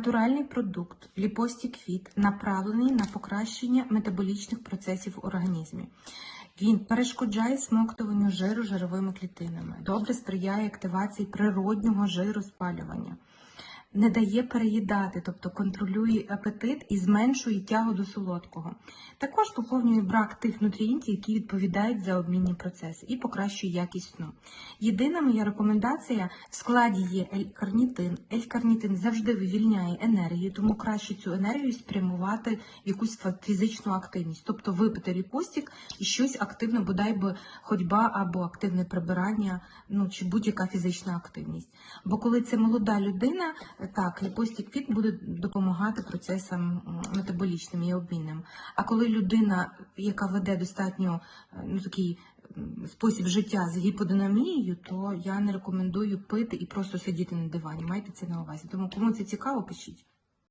Натуральний продукт ліпостік квіт направлений на покращення метаболічних процесів в організмі. Він перешкоджає смоктуванню жиру жировими клітинами, добре сприяє активації природнього жиру спалювання, не дає переїдати, тобто контролює апетит і зменшує тягу до солодкого. Також поповнює брак тих нутрієнтів, які відповідають за обмінні процеси, і покращує якість сну. Єдина моя рекомендація в складі є L-карнітин. L-карнітин завжди вивільняє енергію, тому краще цю енергію спрямувати в якусь фізичну активність, тобто випити ліпостік і щось активне, бодай би ходьба або активне прибирання, ну чи будь-яка фізична активність. Бо коли це молода людина, так, ліпостік фіт буде допомагати процесам метаболічним і обмінним. А коли людина, яка веде достатньо е, ну, такий спосіб життя з гіподинамією, то я не рекомендую пити і просто сидіти на дивані. Майте це на увазі. Тому кому це цікаво, пишіть.